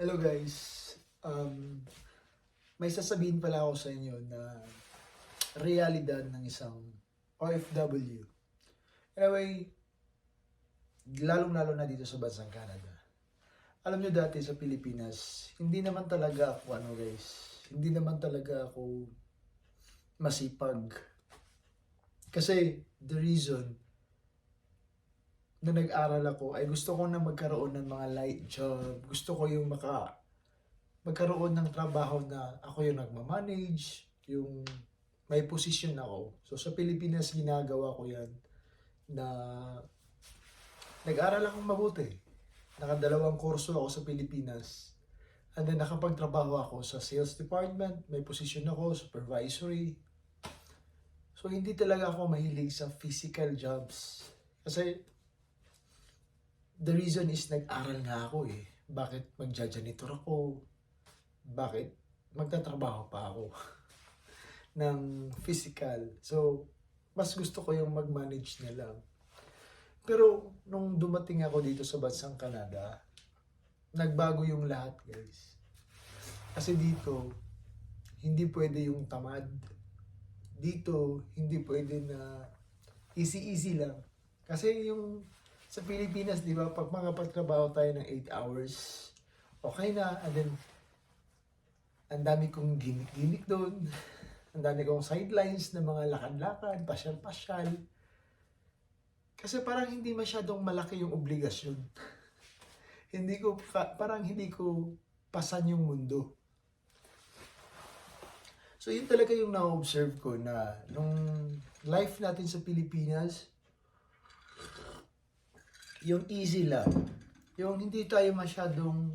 Hello guys. Um, may sasabihin pala ako sa inyo na realidad ng isang OFW. Anyway, lalong-lalo na dito sa bansang Canada. Alam nyo dati sa Pilipinas, hindi naman talaga ako ano guys, hindi naman talaga ako masipag. Kasi the reason na nag-aral ako ay gusto ko na magkaroon ng mga light job. Gusto ko yung maka magkaroon ng trabaho na ako yung nagmamanage, yung may posisyon ako. So sa Pilipinas ginagawa ko yan na nag-aral akong mabuti. Nakadalawang kurso ako sa Pilipinas. And then nakapagtrabaho ako sa sales department, may posisyon ako, supervisory. So hindi talaga ako mahilig sa physical jobs. Kasi the reason is nag-aral nga ako eh. Bakit magja-janitor ako? Bakit magtatrabaho pa ako ng physical? So, mas gusto ko yung mag-manage na lang. Pero, nung dumating ako dito sa bansang Canada, nagbago yung lahat, guys. Kasi dito, hindi pwede yung tamad. Dito, hindi pwede na easy-easy lang. Kasi yung sa Pilipinas, di ba, pag mga pagtrabaho tayo ng 8 hours, okay na. And then, ang dami kong gimmick-gimmick doon. Ang dami kong sidelines na mga lakad-lakad, pasyal-pasyal. Kasi parang hindi masyadong malaki yung obligasyon. hindi ko, pa- parang hindi ko pasan yung mundo. So yun talaga yung na-observe ko na nung life natin sa Pilipinas, yung easy lang. Yung hindi tayo masyadong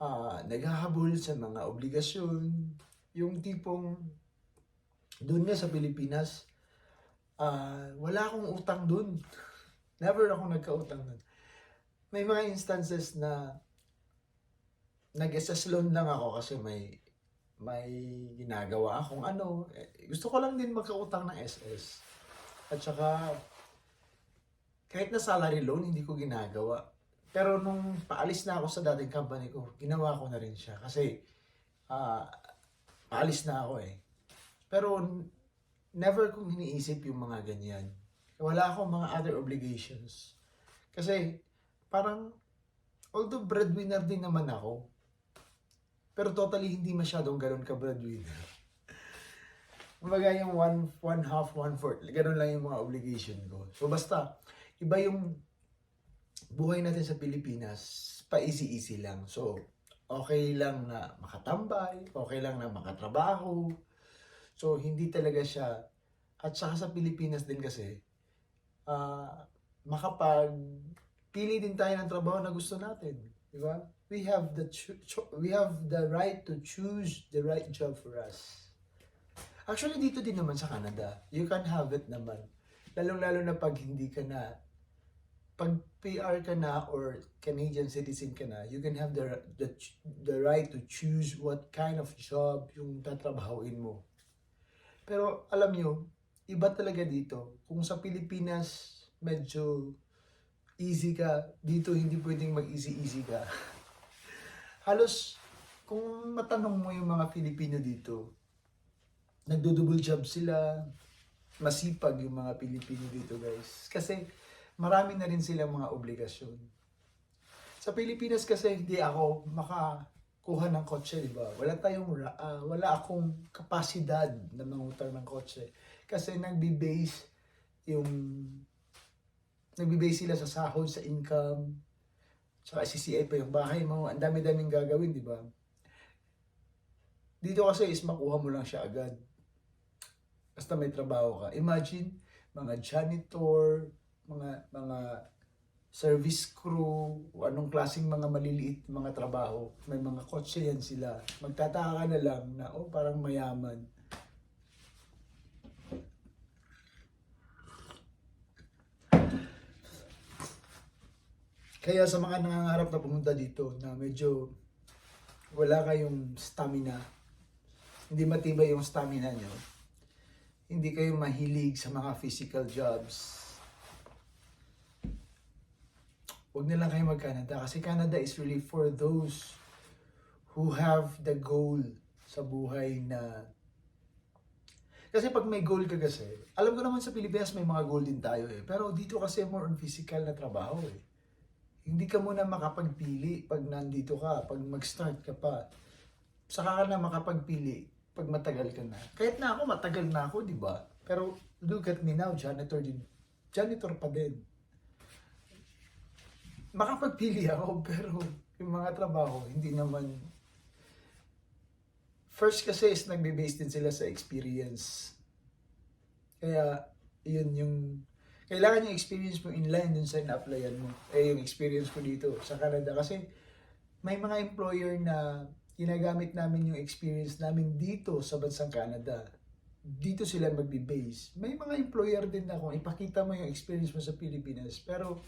ah naghahabol sa mga obligasyon. Yung tipong doon nga sa Pilipinas, ah wala akong utang doon. Never ako nagkautang doon. May mga instances na nag-SS loan lang ako kasi may may ginagawa akong ano. Eh, gusto ko lang din magkautang ng SS. At saka kahit na salary loan, hindi ko ginagawa. Pero nung paalis na ako sa dating company ko, ginawa ko na rin siya. Kasi, ah, paalis na ako eh. Pero, never kong iniisip yung mga ganyan. Wala akong mga other obligations. Kasi, parang, although breadwinner din naman ako, pero totally hindi masyadong ganun ka breadwinner. Kumbaga yung one, one half, one fourth, ganun lang yung mga obligation ko. So basta, iba yung buhay natin sa Pilipinas, pa easy-easy lang. So, okay lang na makatambay, okay lang na makatrabaho. So, hindi talaga siya, at saka sa Pilipinas din kasi, ah makapag, pili din tayo ng trabaho na gusto natin. Di ba? We have the we have the right to choose the right job for us. Actually, dito din naman sa Canada, you can have it naman. Lalong-lalo na pag hindi ka na, pag PR ka na or Canadian citizen ka na, you can have the, the, the right to choose what kind of job yung tatrabahuin mo. Pero alam nyo, iba talaga dito. Kung sa Pilipinas, medyo easy ka, dito hindi pwedeng mag-easy-easy ka. Halos, kung matanong mo yung mga Filipino dito, nagdo-double job sila, masipag yung mga Pilipino dito guys. Kasi marami na rin silang mga obligasyon. Sa Pilipinas kasi hindi ako makakuha ng kotse, di ba? Wala tayong, ah, wala akong kapasidad na mangutang ng kotse. Kasi nagbi-base yung, nagbi-base sila sa sahod, sa income, Tsaka CCI pa yung bahay mo. Ang dami-daming gagawin, di ba? Dito kasi is makuha mo lang siya agad. Basta may trabaho ka. Imagine, mga janitor, mga mga service crew, anong klaseng mga maliliit mga trabaho. May mga kotse yan sila. Magtataka ka na lang na, oh, parang mayaman. Kaya sa mga nangangarap na pumunta dito na medyo wala kayong stamina, hindi matibay yung stamina nyo, hindi kayo mahilig sa mga physical jobs, huwag na kayo mag-Canada kasi Canada is really for those who have the goal sa buhay na kasi pag may goal ka kasi, alam ko naman sa Pilipinas may mga goal din tayo eh. Pero dito kasi more on physical na trabaho eh. Hindi ka muna makapagpili pag nandito ka, pag mag-start ka pa. Saka ka na makapagpili pag matagal ka na. Kahit na ako, matagal na ako, di ba? Pero look at me now, janitor din. Janitor pa din. Makapagpili ako, pero yung mga trabaho, hindi naman First kasi is nagbe-base din sila sa experience. Kaya, yun yung, kailangan yung experience mo inline dun sa na-applyan mo. Eh, yung experience ko dito sa Canada. Kasi, may mga employer na ginagamit namin yung experience namin dito sa bansang Canada. Dito sila magbe-base. May mga employer din na kung ipakita mo yung experience mo sa Pilipinas. Pero,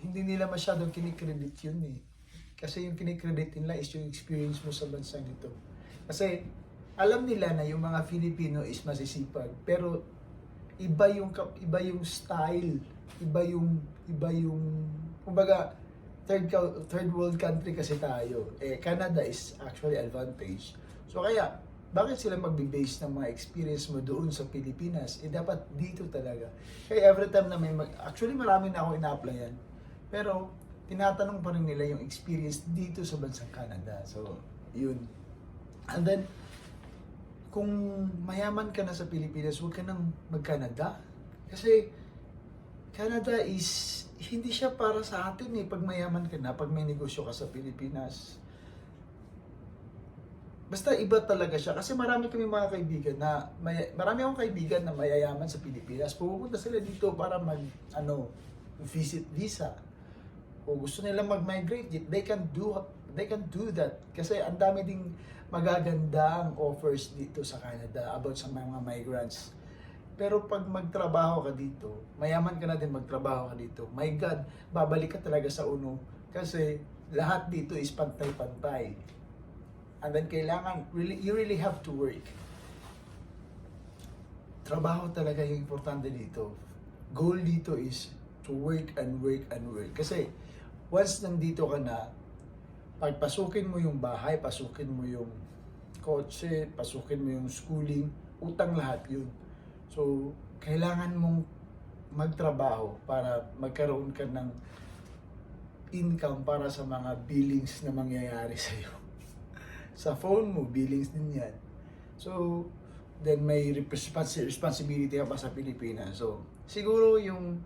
hindi nila masyadong kinikredit yun eh. Kasi yung kinikredit nila is yung experience mo sa bansang ito. Kasi alam nila na yung mga Filipino is masisipag, pero iba yung iba yung style, iba yung iba yung kumbaga third third world country kasi tayo. Eh Canada is actually advantage. So kaya bakit sila magbe-base ng mga experience mo doon sa Pilipinas? Eh dapat dito talaga. Kaya every time na may mag- actually marami na ako ina-applyan. Pero tinatanong pa rin nila yung experience dito sa bansang Canada. So, yun. And then, kung mayaman ka na sa Pilipinas, huwag ka nang mag-Canada. Kasi, Canada is, hindi siya para sa atin eh, pag mayaman ka na, pag may negosyo ka sa Pilipinas. Basta iba talaga siya. Kasi marami kami mga kaibigan na, may, marami akong kaibigan na mayayaman sa Pilipinas. Pupunta sila dito para mag, ano, visit visa. O gusto nila mag-migrate, they can do they can do that kasi ang dami ding magagandang offers dito sa Canada about sa mga migrants. Pero pag magtrabaho ka dito, mayaman ka na din magtrabaho ka dito. My God, babalik ka talaga sa uno kasi lahat dito is pantay-pantay. And then kailangan, really, you really have to work. Trabaho talaga yung importante dito. Goal dito is to work and work and work. Kasi once nandito ka na, pagpasukin mo yung bahay, pasukin mo yung kotse, pasukin mo yung schooling, utang lahat yun. So, kailangan mong magtrabaho para magkaroon ka ng income para sa mga billings na mangyayari sa iyo. sa phone mo, billings din yan. So, then may respons- responsibility ka pa sa Pilipinas. So, siguro yung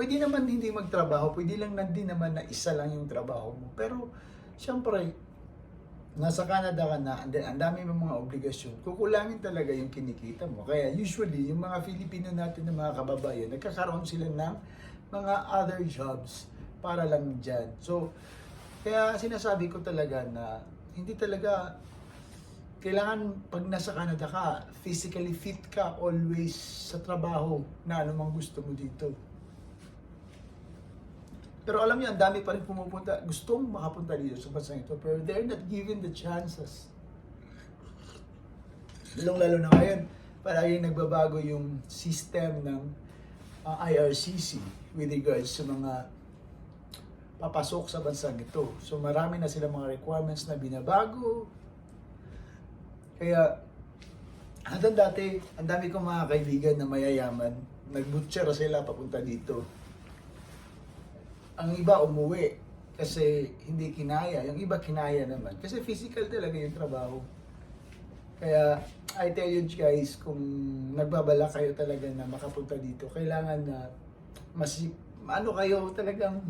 pwede naman hindi magtrabaho, pwede lang na din naman na isa lang yung trabaho mo. Pero, syempre, nasa Canada ka na, and then ang dami mong mga obligasyon, kukulangin talaga yung kinikita mo. Kaya usually, yung mga Filipino natin na mga kababayan, nagkakaroon sila ng mga other jobs para lang dyan. So, kaya sinasabi ko talaga na hindi talaga kailangan pag nasa Canada ka, physically fit ka always sa trabaho na anumang gusto mo dito. Pero alam niyo, ang dami pa rin pumupunta, gustong makapunta dito sa bansang ito, pero they're not given the chances. Lalong lalo na ngayon, palaging nagbabago yung system ng uh, IRCC with regards sa mga papasok sa bansang ito. So marami na sila mga requirements na binabago. Kaya, hanggang dati, ang dami kong mga kaibigan na mayayaman, nagbutsyera sila papunta dito ang iba umuwi kasi hindi kinaya. Yung iba kinaya naman. Kasi physical talaga yung trabaho. Kaya, I tell you guys, kung nagbabala kayo talaga na makapunta dito, kailangan na masip, ano kayo talagang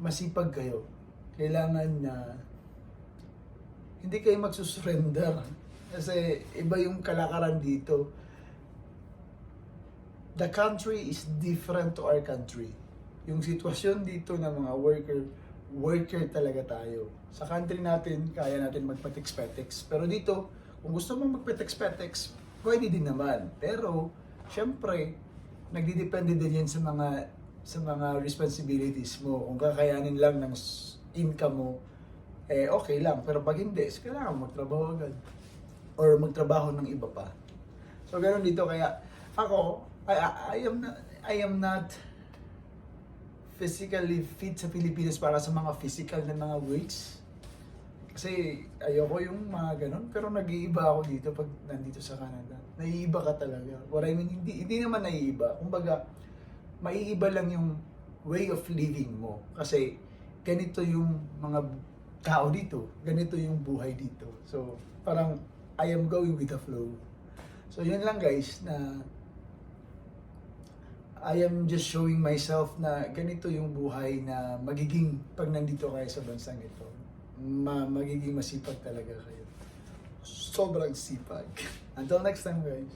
masipag kayo. Kailangan na hindi kayo magsusurrender. Kasi iba yung kalakaran dito. The country is different to our country yung sitwasyon dito ng mga worker, worker talaga tayo. Sa country natin, kaya natin magpatex-petex. Pero dito, kung gusto mo magpatex-petex, pwede din naman. Pero, syempre, nagdidepende din yan sa mga sa mga responsibilities mo. Kung kakayanin lang ng income mo, eh okay lang. Pero pag hindi, kailangan magtrabaho agad. Or magtrabaho ng iba pa. So, ganun dito. Kaya, ako, I, I, I am not, I am not physically fit sa Pilipinas para sa mga physical na mga weights. Kasi ayoko yung mga ganun, pero nag-iiba ako dito pag nandito sa Canada. Naiiba ka talaga. What I mean, hindi, hindi naman naiiba. Kumbaga, maiiba lang yung way of living mo. Kasi ganito yung mga tao dito. Ganito yung buhay dito. So, parang I am going with the flow. So, yun lang guys, na I am just showing myself na ganito yung buhay na magiging pag nandito kayo sa bansang ito. Ma magiging masipag talaga kayo. Sobrang sipag. Until next time guys.